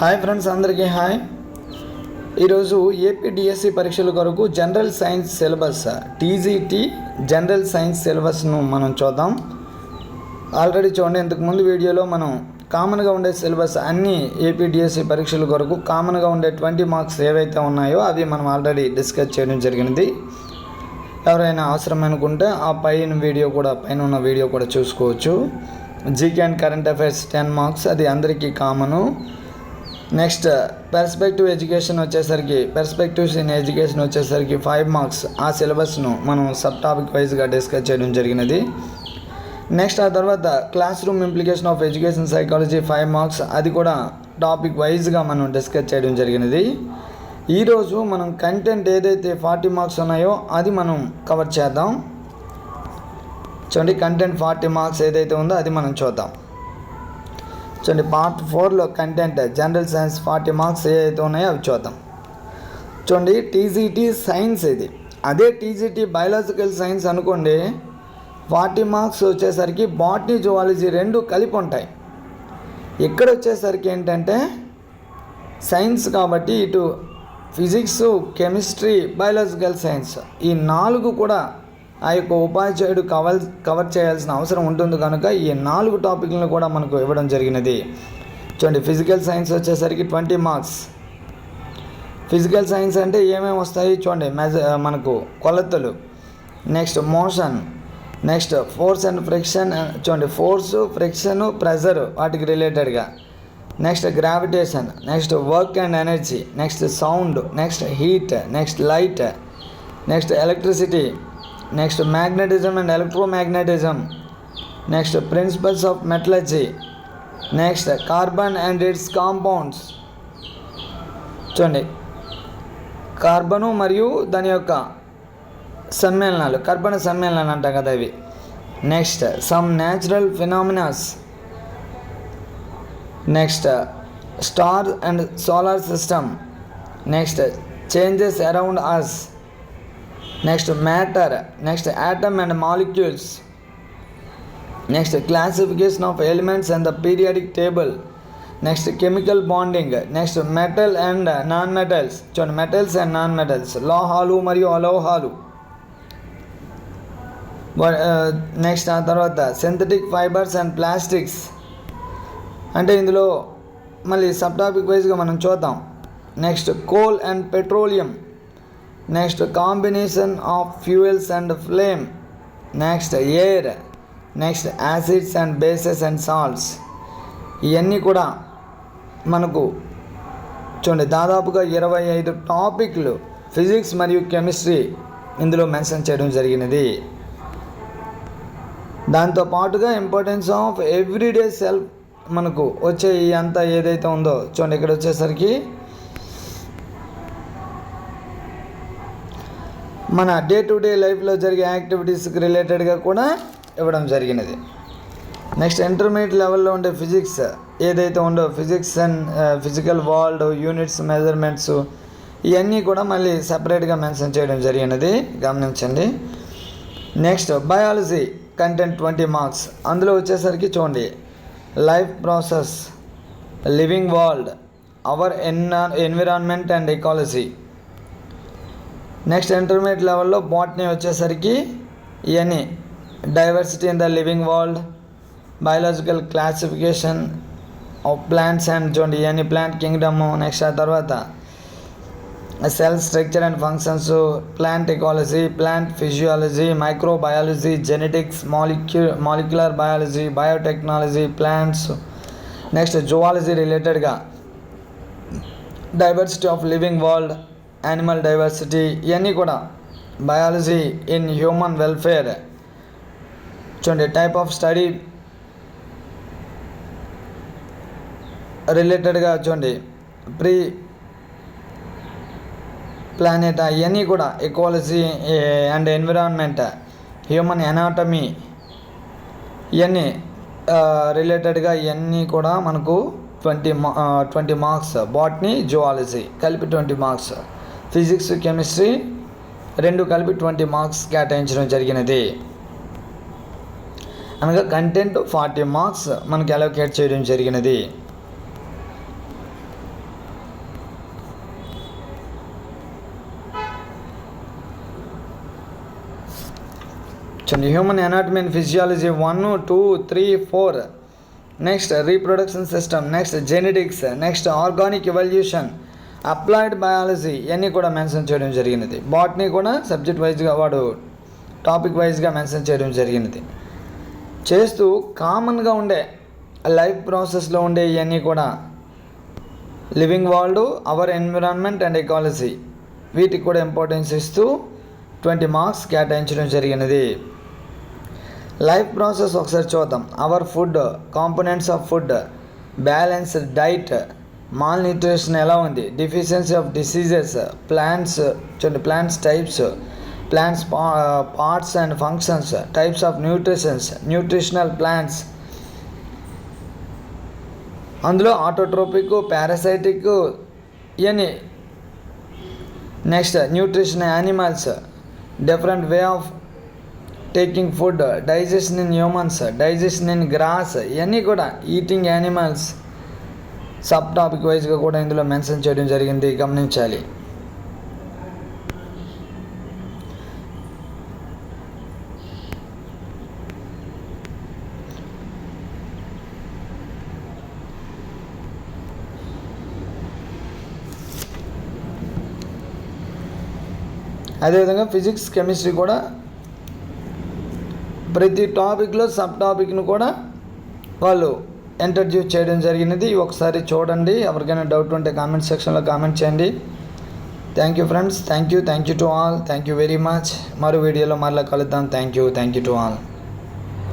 Hi friends అందరికీ hi. ఈరోజు APDSC పరీక్షల కొరకు general science syllabus TGT general science సిలబస్ను మనం చూద్దాం. ఆల్రెడీ చూడండి ఇంతకుముందు వీడియోలో మనం కామన్గా ఉండే సిలబస్ అన్ని ఏపీడిఎస్సి పరీక్షల కొరకు కామన్గా ఉండే ట్వంటీ మార్క్స్ ఏవైతే ఉన్నాయో అవి మనం ఆల్రెడీ డిస్కస్ చేయడం జరిగినది. ఎవరైనా అవసరం అనుకుంటే ఆ పైన వీడియో కూడా పైన ఉన్న వీడియో కూడా చూసుకోవచ్చు. GK and current affairs ten marks అది అందరికీ కామను. నెక్స్ట్ పెర్స్పెక్టివ్ ఎడ్యుకేషన్ వచ్చేసరికి పెర్స్పెక్టివ్స్ ఇన్ ఎడ్యుకేషన్ వచ్చేసరికి ఫైవ్ మార్క్స్ ఆ సిలబస్ను మనం సబ్ టాపిక్ వైజ్గా డిస్కస్ చేయడం జరిగినది. నెక్స్ట్ ఆ తర్వాత classroom implication of education psychology five marks అది కూడా టాపిక్ వైజ్గా మనం డిస్కస్ చేయడం జరిగినది. ఈరోజు మనం కంటెంట్ ఏదైతే ఫార్టీ మార్క్స్ ఉన్నాయో అది మనం కవర్ చేద్దాం. చూడండి కంటెంట్ ఫార్టీ మార్క్స్ ఏదైతే ఉందో అది మనం చూద్దాం. చూడండి పార్ట్ ఫోర్లో content general science forty marks ఏవైతే ఉన్నాయో అవి చూద్దాం. చూడండి టీజీటీ సైన్స్ ఇది. అదే టీజీటీ బయాలజికల్ సైన్స్ అనుకోండి ఫార్టీ మార్క్స్ వచ్చేసరికి బాటనీ జువాలజీ రెండు కలిపి ఉంటాయి. ఇక్కడ వచ్చేసరికి ఏంటంటే సైన్స్ కాబట్టి ఇటు ఫిజిక్స్ కెమిస్ట్రీ బయాలజికల్ సైన్స్ ఈ నాలుగు కూడా ఆ యొక్క ఉపాధ్యాయుడు కవర్ కవర్ చేయాల్సిన అవసరం ఉంటుంది కనుక ఈ నాలుగు టాపిక్లను కూడా మనకు ఇవ్వడం జరిగినది. చూడండి ఫిజికల్ సైన్స్ వచ్చేసరికి ట్వంటీ మార్క్స్. ఫిజికల్ సైన్స్ అంటే ఏమేమి వస్తాయి చూడండి మెజ మనకు కొలతలు. Next motion. Next force and friction చూడండి ఫోర్స్ ఫ్రిక్షన్ ప్రెజర్ వాటికి రిలేటెడ్గా. Next gravitation. Next work and energy. Next sound. Next heat. Next light. Next electricity. Next magnetism and electromagnetism. Next principles of metallurgy next carbon and its compounds. చూడండి. Carbon మరియు దాని యొక్క సమ్మేళనాలు కర్బన సమ్మేళనాలు అంటాం కదా ఇవి. Next some natural phenomenas. Next star and solar system. Next changes around us next matter next atom and molecules next classification of elements and the periodic table next chemical bonding next metal and non metals చూడండి metals and non metals లోహాలు మరియు అలోహాలు next ఆ తర్వాత synthetic fibres and plastics అంటే ఇందులో మళ్ళీ sub topic వైజ్గా మనం చూద్దాం. Next coal and petroleum next combination of fuels and flame next air next acids and bases and salts ఇవన్నీ కూడా మనకు చూడండి దాదాపుగా ఇరవై ఐదు టాపిక్లు ఫిజిక్స్ మరియు కెమిస్ట్రీ ఇందులో మెన్షన్ చేయడం జరిగినది. దాంతో పాటుగా ఇంపార్టెన్స్ ఆఫ్ ఎవ్రీడే సెల్ఫ్ మనకు వచ్చే ఈ అంతా ఏదైతే ఉందో చూడండి ఇక్కడ వచ్చేసరికి మన డే టు డే లైఫ్లో జరిగే యాక్టివిటీస్కి రిలేటెడ్గా కూడా ఇవ్వడం జరిగినది. నెక్స్ట్ ఇంటర్మీడియట్ లెవెల్లో ఉండే ఫిజిక్స్ ఏదైతే ఉందో physics and physical world units measurements ఇవన్నీ కూడా మళ్ళీ సపరేట్గా మెన్షన్ చేయడం జరిగినది. గమనించండి. Next biology content twenty marks. అందులో వచ్చేసరికి చూడండి. Life process living world our en environment and ecology next intermediate లెవెల్లో బాట్నీ వచ్చేసరికి ఇవన్నీ diversity in the living world biological classification of plants and చూడండి ఇవన్నీ ప్లాంట్ కింగ్డమ్ నెక్స్ట్ ఆ తర్వాత cell structure and functions plant ecology plant physiology microbiology genetics molecule molecular biology biotechnology plants next zoology రిలేటెడ్గా diversity of living world animal diversity ఇవన్నీ కూడా biology in human welfare చూడండి type of study రిలేటెడ్గా చూడండి pre planet ఇవన్నీ కూడా ecology and environment human anatomy ఇవన్నీ రిలేటెడ్గా ఇవన్నీ కూడా మనకు ట్వంటీ మా ట్వంటీ మార్క్స్ బాట్నీ జువాలజీ కలిపి ట్వంటీ మార్క్స్ ఫిజిక్స్ కెమిస్ట్రీ రెండు కలిపి ట్వంటీ మార్క్స్ కేటాయించడం జరిగినది. అనగా కంటెంట్ ఫార్టీ మార్క్స్ మనకి అలోకేట్ చేయడం జరిగినది. చూడండి human anatomy and physiology one two three four next reproduction system next genetics next organic evolution applied biology ఇవన్నీ కూడా మెన్షన్ చేయడం జరిగినది. బాటనీ కూడా సబ్జెక్ట్ వైజ్గా వాడు టాపిక్ వైజ్గా మెన్షన్ చేయడం జరిగినది. చేస్తూ కామన్గా ఉండే లైఫ్ ప్రాసెస్లో ఉండే ఇవన్నీ కూడా living world our environment and ecology వీటికి కూడా ఇంపార్టెన్స్ ఇస్తూ ట్వంటీ మార్క్స్ కేటాయించడం జరిగినది. లైఫ్ ప్రాసెస్ ఒకసారి చూద్దాం. Our food components of food balanced diet malnutrition ఎలా ఉంది? డిఫిషియన్సీ ఆఫ్ డిసీజెస్ ప్లాంట్స్ చూడండి plants types plants parts and functions types of nutritions nutritional plants అందులో ఆటోట్రోపిక్ పారాసైటిక్ ఇవన్నీ next nutrition animals different way of taking food digestion in humans digestion in grass ఇవన్నీ కూడా eating animals sub topic వైజ్గా కూడా ఇందులో mention చేయడం జరిగింది. గమనించాలి. అదేవిధంగా ఫిజిక్స్ కెమిస్ట్రీ కూడా ప్రతి టాపిక్లో సబ్ టాపిక్ను కూడా వాళ్ళు ఇంటర్వ్యూ చేయడం జరిగినది. ఒకసారి చూడండి. ఎవరికైనా డౌట్ ఉంటే కామెంట్ సెక్షన్లో కామెంట్ చేయండి. Thank you friends thank you thank you to all thank you very much మరో వీడియోలో మరలా కలుద్దాం. Thank you thank you to all